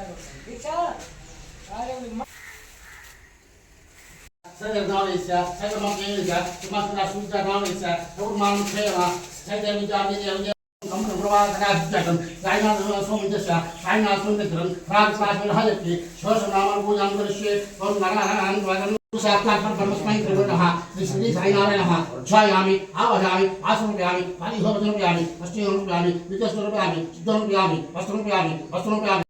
Saya kenal Indonesia, saya kenal Indonesia, cuma sudah sudah kenal Indonesia, aku malu saya lah, saya jadi jadi jadi kamu berbuat kerja jangan, saya nak suruh Indonesia, saya nak suruh negara, rakyat saya nak jadi, saya nama aku jangan bersih, orang negara orang orang साक्षात्कार परमेश्वर प्रभु नमः श्री श्री साईनारायण नमः क्षयामि आवधामि आसुरुपयामि पारिहोवचनरुपयामि अष्टयोरुपयामि विद्यास्वरूपयामि सिद्धरुपयामि वस्त्रुपयामि वस्त्रुपयामि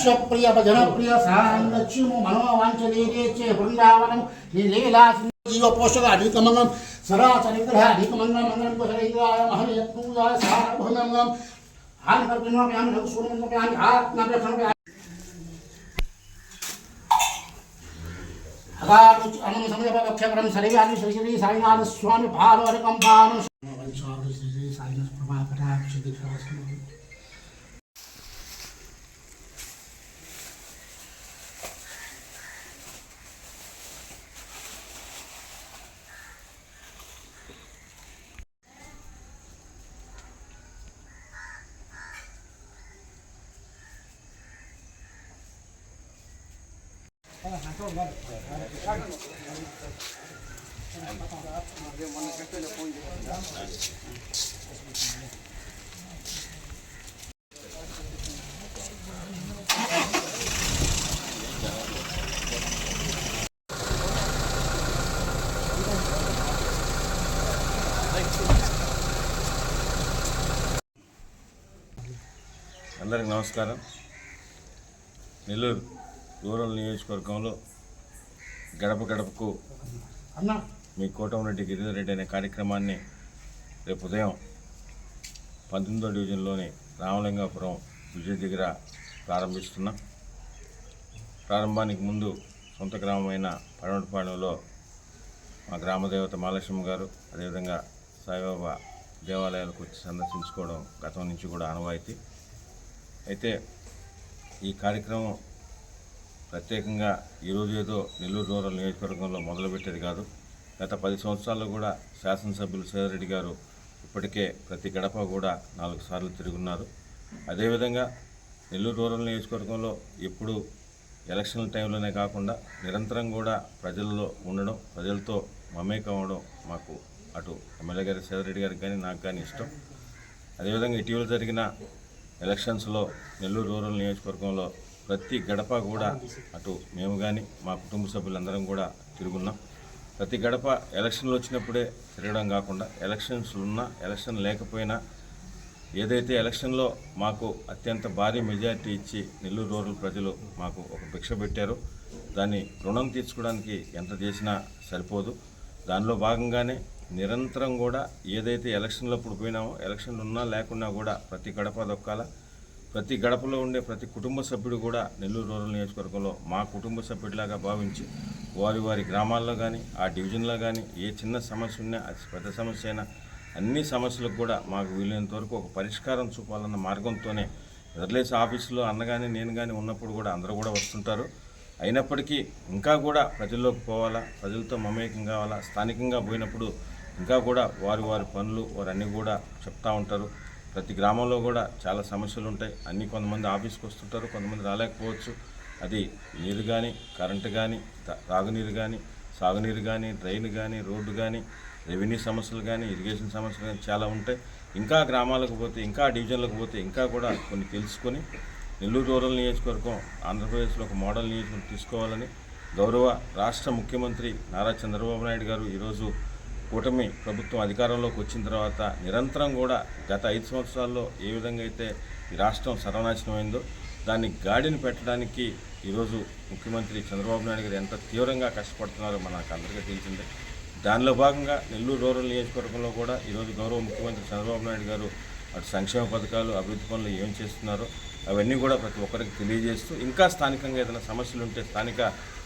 विश्वप्रिय भजनप्रिय साङ्गच्युमु मनोवाञ्चनीरेचे वृन्दावनं लीलासि जीवपोषक अधिकमङ्गं सराचरिग्रह अधिकमङ्गलं मङ्गलं कुशलैराय महनीयत्पूजाय सार्वभौमङ्गं हानिकर्पिणोऽप्यामि लघुसूर्यमङ्गप्यामि आत्माप्यक्षणप्यामि अनु समयपक्षकरं सर्वाणि श्री श्री साईनाथ स्वामी भानुवरकं भानु। श्री श्री साईनाथ प्रभाकटाक्ष दीक्षास्मरण అందరికి నమస్కారం. Nellore. Rural నియోజకవర్గంలో గడప గడపకు మీ కోటమిరెడ్డి గిరిధర్ అనే కార్యక్రమాన్ని రేపు ఉదయం పంతొమ్మిదో డివిజన్లోని రామలింగాపురం విజయ దగ్గర ప్రారంభిస్తున్నాం. ప్రారంభానికి ముందు సొంత గ్రామమైన పడమటిపాలెంలో మా గ్రామదేవత మహాలక్ష్మి గారు అదేవిధంగా సాయిబాబా దేవాలయాలకు వచ్చి సందర్శించుకోవడం గతం నుంచి కూడా ఆనవాయితీ. అయితే ఈ కార్యక్రమం ప్రత్యేకంగా ఈరోజు ఏదో నెల్లూరు రూరల్ నియోజకవర్గంలో మొదలుపెట్టేది కాదు. గత పది సంవత్సరాల్లో కూడా శాసనసభ్యులు సేదరెడ్డి గారు ఇప్పటికే ప్రతి గడప కూడా నాలుగు సార్లు తిరుగున్నారు. అదేవిధంగా నెల్లూరు రూరల్ నియోజకవర్గంలో ఎప్పుడు ఎలక్షన్ల టైంలోనే కాకుండా నిరంతరం కూడా ప్రజల్లో ఉండడం ప్రజలతో మమేకం అవడం మాకు అటు ఎమ్మెల్యే గారి సేదరెడ్డి గారికి కానీ నాకు కానీ ఇష్టం. అదేవిధంగా ఇటీవల జరిగిన ఎలక్షన్స్లో నెల్లూరు రూరల్ నియోజకవర్గంలో ప్రతి గడప కూడా అటు మేము కానీ మా కుటుంబ సభ్యులందరం కూడా తిరుగున్నాం. ప్రతి గడప ఎలక్షన్లు వచ్చినప్పుడే తిరగడం కాకుండా ఎలక్షన్స్ ఉన్నా ఎలక్షన్ లేకపోయినా ఏదైతే ఎలక్షన్లో మాకు అత్యంత భారీ మెజార్టీ ఇచ్చి నెల్లూరు రూరల్ ప్రజలు మాకు ఒక భిక్ష పెట్టారు. దాన్ని రుణం తీర్చుకోవడానికి ఎంత చేసినా సరిపోదు. దానిలో భాగంగానే నిరంతరం కూడా ఏదైతే ఎలక్షన్లప్పుడు పోయినామో ఎలక్షన్లు ఉన్నా లేకున్నా కూడా ప్రతి గడప దొక్కాల. ప్రతి గడపలో ఉండే ప్రతి కుటుంబ సభ్యుడు కూడా నెల్లూరు రూరల్ నియోజకవర్గంలో మా కుటుంబ సభ్యుడిలాగా భావించి వారి వారి గ్రామాల్లో కానీ ఆ డివిజన్లో కానీ ఏ చిన్న సమస్య ఉన్నా అది పెద్ద సమస్య అయినా అన్ని సమస్యలకు కూడా మాకు వీలైనంత వరకు ఒక పరిష్కారం చూపాలన్న మార్గంతోనే రిలయన్స్ ఆఫీసులో అన్న కానీ నేను కానీ ఉన్నప్పుడు కూడా అందరూ కూడా వస్తుంటారు. అయినప్పటికీ ఇంకా కూడా ప్రజల్లోకి పోవాలా ప్రజలతో మమేకం కావాలా స్థానికంగా పోయినప్పుడు ఇంకా కూడా వారి వారి పనులు వారన్నీ కూడా చెప్తా ఉంటారు. ప్రతి గ్రామంలో కూడా చాలా సమస్యలు ఉంటాయి అన్ని కొంతమంది ఆఫీస్కి వస్తుంటారు కొంతమంది రాలేకపోవచ్చు. అది నీరు కానీ కరెంటు కానీ తాగునీరు కానీ సాగునీరు కానీ డ్రైన్ కానీ రోడ్డు కానీ రెవెన్యూ సమస్యలు కానీ ఇరిగేషన్ సమస్యలు కానీ చాలా ఉంటాయి. ఇంకా గ్రామాలకు పోతే ఇంకా డివిజన్లకు పోతే ఇంకా కూడా కొన్ని తెలుసుకొని నెల్లూరు రూరల్ నియోజకవర్గం ఆంధ్రప్రదేశ్లో ఒక మోడల్ నియోజకవర్గం తీసుకోవాలని గౌరవ రాష్ట్ర ముఖ్యమంత్రి నారా చంద్రబాబు నాయుడు గారు ఈరోజు కూటమి ప్రభుత్వం అధికారంలోకి వచ్చిన తర్వాత నిరంతరం కూడా గత ఐదు సంవత్సరాల్లో ఏ విధంగా అయితే ఈ రాష్ట్రం సర్వనాశనమైందో దాన్ని గాడిని పెట్టడానికి ఈరోజు ముఖ్యమంత్రి చంద్రబాబు నాయుడు గారు ఎంత తీవ్రంగా కష్టపడుతున్నారో మనకు అందరికీ తెలిసిందే. దానిలో భాగంగా నెల్లూరు రూరల్ నియోజకవర్గంలో కూడా ఈరోజు గౌరవ ముఖ్యమంత్రి చంద్రబాబు నాయుడు గారు అటు సంక్షేమ పథకాలు అభివృద్ధి పనులు ఏం చేస్తున్నారో అవన్నీ కూడా ప్రతి ఒక్కరికి తెలియజేస్తూ ఇంకా స్థానికంగా ఏదైనా సమస్యలు ఉంటే స్థానిక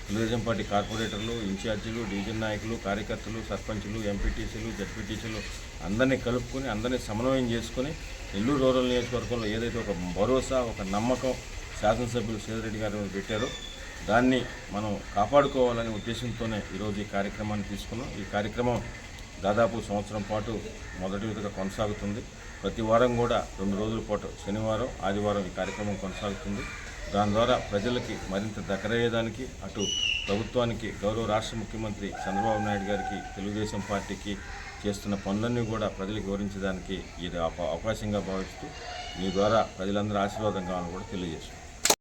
తెలుగుదేశం పార్టీ కార్పొరేటర్లు ఇన్ఛార్జీలు డివిజన్ నాయకులు కార్యకర్తలు సర్పంచులు ఎంపీటీసీలు జడ్పీటీసీలు అందరినీ కలుపుకొని అందరినీ సమన్వయం చేసుకొని నెల్లూరు రూరల్ నియోజకవర్గంలో ఏదైతే ఒక భరోసా ఒక నమ్మకం శాసనసభ్యులు సేదరెడ్డి గారు పెట్టారో దాన్ని మనం కాపాడుకోవాలనే ఉద్దేశంతోనే ఈరోజు ఈ కార్యక్రమాన్ని తీసుకున్నాం. ఈ కార్యక్రమం దాదాపు సంవత్సరం పాటు మొదటి విధంగా కొనసాగుతుంది. ప్రతి వారం కూడా రెండు రోజుల పాటు శనివారం ఆదివారం ఈ కార్యక్రమం కొనసాగుతుంది. దాని ద్వారా ప్రజలకి మరింత దగ్గరయ్యేదానికి అటు ప్రభుత్వానికి గౌరవ రాష్ట్ర ముఖ్యమంత్రి చంద్రబాబు నాయుడు గారికి తెలుగుదేశం పార్టీకి చేస్తున్న పనులన్నీ కూడా ప్రజలకు వివరించడానికి ఇది అవకాశంగా భావిస్తూ మీ ద్వారా ప్రజలందరూ ఆశీర్వాదం కావాలని కూడా తెలియజేస్తున్నాం.